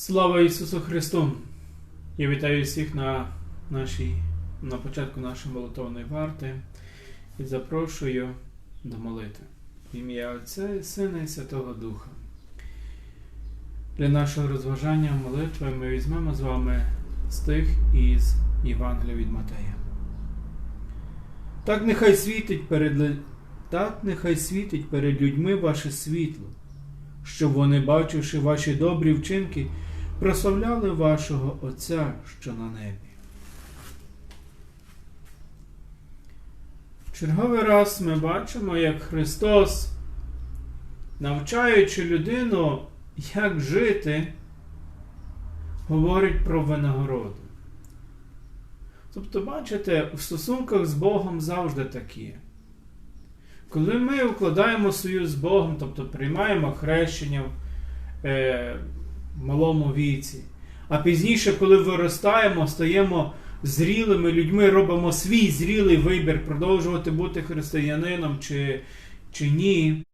Слава Ісусу Христу! Я вітаю всіх на, нашій, на початку нашої молитовної варти і запрошую до молитви. В ім'я Отця і Сина і Святого Духа. Для нашого розважання молитви ми візьмемо з вами стих із Євангелія від Матея. Так нехай світить перед, так нехай світить перед людьми ваше світло, щоб вони, бачивши ваші добрі вчинки, прославляли вашого Отця, що на небі. Черговий раз ми бачимо, як Христос, навчаючи людину, як жити, говорить про винагороду. Тобто, бачите, в стосунках з Богом завжди такі. Коли ми укладаємо союз з Богом, тобто приймаємо хрещення е, малому віці, а пізніше, коли виростаємо, стаємо зрілими людьми, робимо свій зрілий вибір, продовжувати бути християнином чи, чи ні,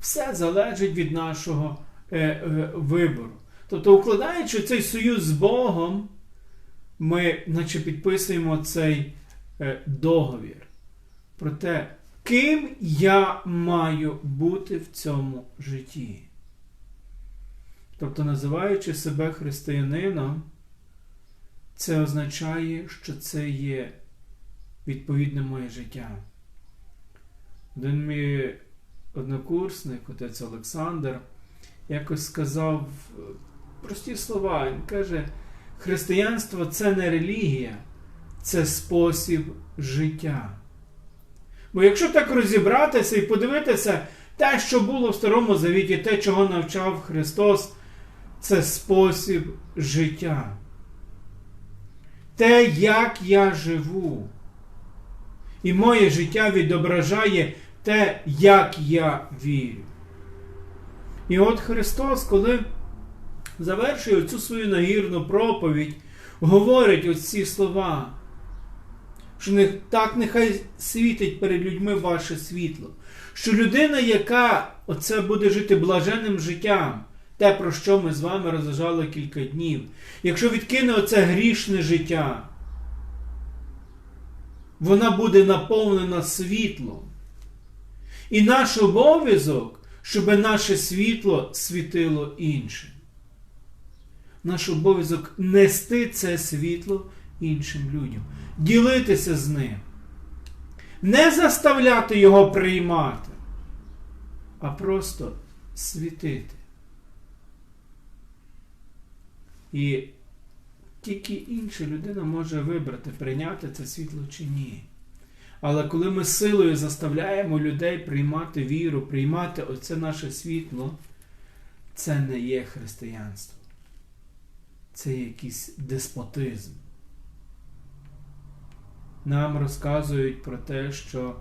все залежить від нашого е, е, вибору. Тобто, укладаючи цей союз з Богом, ми наче підписуємо цей е, договір про те, ким я маю бути в цьому житті. Тобто, називаючи себе християнином, це означає, що це є відповідне моє життя. Один мій однокурсник, отець Олександр, якось сказав прості слова. Він каже, християнство це не релігія, це спосіб життя. Бо якщо так розібратися і подивитися, те, що було в Старому Завіті, те, чого навчав Христос, це спосіб життя. Те, як я живу. І моє життя відображає те, як я вірю. І от Христос, коли завершує цю свою нагірну проповідь, говорить оці слова, що не, так нехай світить перед людьми ваше світло. Що людина, яка оце буде жити блаженним життям, те, про що ми з вами розважали кілька днів, якщо відкине оце грішне життя, вона буде наповнена світлом. І наш обов'язок, щоб наше світло світило іншим. Наш обов'язок нести це світло іншим людям, ділитися з ним, не заставляти його приймати, а просто світити. І тільки інша людина може вибрати, прийняти це світло чи ні. Але коли ми силою заставляємо людей приймати віру, приймати оце наше світло, це не є християнство. Це якийсь деспотизм. Нам розказують про те, що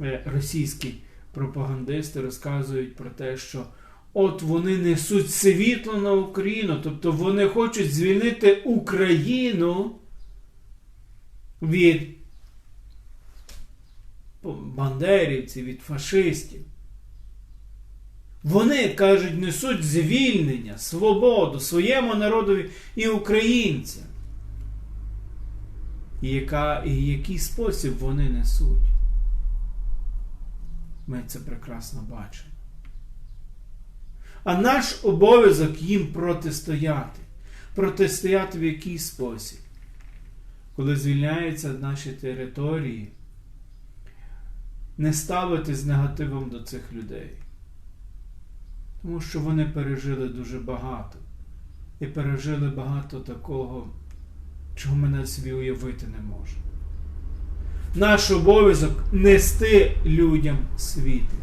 е, російські пропагандисти розказують про те, що от вони несуть світло на Україну, тобто вони хочуть звільнити Україну від бандерівців, від фашистів. Вони кажуть, несуть звільнення, свободу своєму народові і українцям. І, яка, і який спосіб вони несуть. Ми це прекрасно бачимо. А наш обов'язок їм протистояти. Протистояти в який спосіб? Коли звільняються наші території, не ставити з негативом до цих людей. Тому що вони пережили дуже багато. І пережили багато такого, чого ми навіть собі уявити не можемо. Наш обов'язок нести людям світло.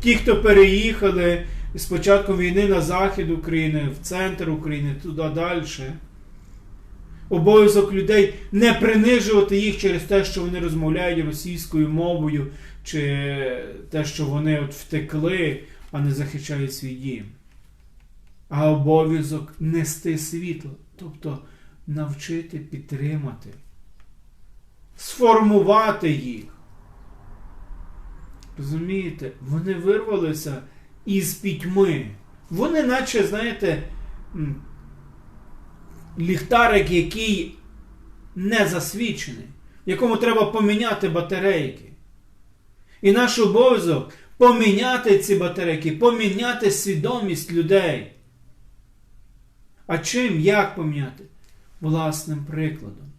Ті, хто переїхали з початку війни на захід України, в центр України, туди далі. Обов'язок людей не принижувати їх через те, що вони розмовляють російською мовою, чи те, що вони от втекли, а не захищають свій дім. А обов'язок нести світло, тобто навчити підтримати, сформувати їх. Розумієте, вони вирвалися із пітьми. Вони, наче, знаєте, ліхтарик, який не засвічений, якому треба поміняти батарейки. І наш обов'язок поміняти ці батарейки, поміняти свідомість людей. А чим, як поміняти? Власним прикладом.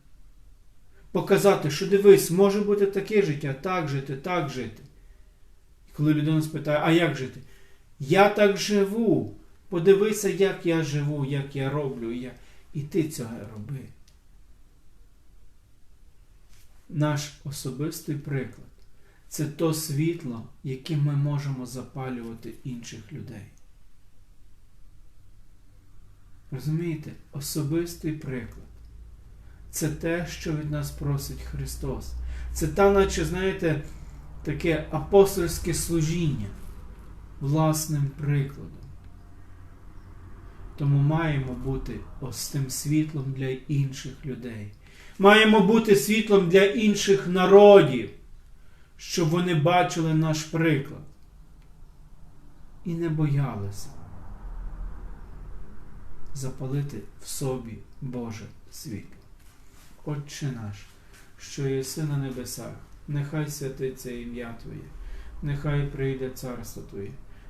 Показати, що дивись, може бути таке життя, так жити, так жити. І коли людина спитає, а як жити? Я так живу. Подивися, як я живу, як я роблю, я... і ти цього роби. Наш особистий приклад це то світло, яким ми можемо запалювати інших людей. Розумієте? Особистий приклад. Це те, що від нас просить Христос. Це та, наче, знаєте, таке апостольське служіння власним прикладом. Тому маємо бути ось тим світлом для інших людей. Маємо бути світлом для інших народів, щоб вони бачили наш приклад і не боялися запалити в собі Боже світло. Отче наш, що єси на небесах, нехай святиться ім'я Твоє, нехай прийде царство Твоє,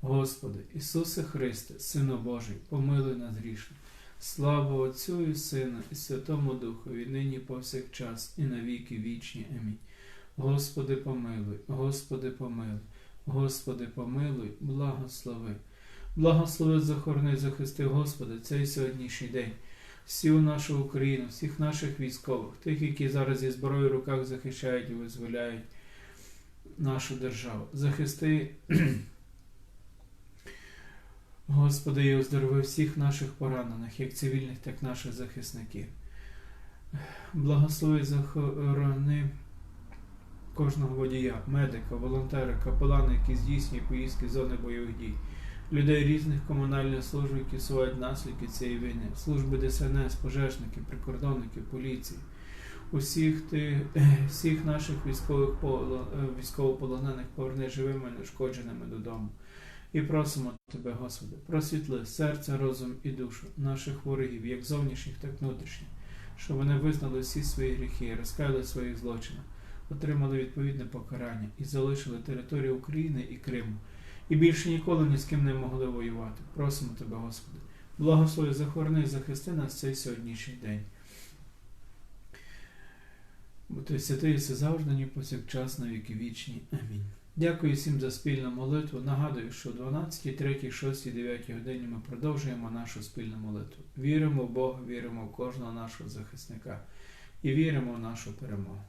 Господи, Ісусе Христе, Сину Божий, помилуй нас грішних. Слава Отцю і Сину, і Святому Духові, нині повсякчас, і на віки вічні. Амінь. Господи, помилуй, Господи, помилуй, Господи, помилуй, благослови. Благослови, захорони, захисти, Господи, цей сьогоднішній день. Всю нашу Україну, всіх наших військових, тих, які зараз зі зброєю в руках захищають і визволяють нашу державу. Захисти, Господи, і оздорови всіх наших поранених, як цивільних, так і наших захисників. Благослови, захорони кожного водія, медика, волонтера, капелана, які здійснює поїздки з зони бойових дій, людей різних комунальних служб, які сувають наслідки цієї війни, служби ДСНС, пожежників, прикордонників, поліції, усіх тих, всіх наших військових військовополонених поверни живими, неушкодженими додому. І просимо Тебе, Господи, просвітли серце, розум і душу наших ворогів, як зовнішніх, так внутрішніх, щоб вони визнали всі свої гріхи, розкаяли в своїх злочинах, отримали відповідне покарання і залишили територію України і Криму. І більше ніколи ні з ким не могли воювати. Просимо Тебе, Господи, благослови, захорони і захисти нас цей сьогоднішній день. Бо ти святий єси завжди, ні повсякчас на віки вічні. Амінь. Дякую всім за спільну молитву. Нагадую, що о 12, 3, 6, 9 годині ми продовжуємо нашу спільну молитву. Віримо в Бога, віримо в кожного нашого захисника і віримо в нашу перемогу.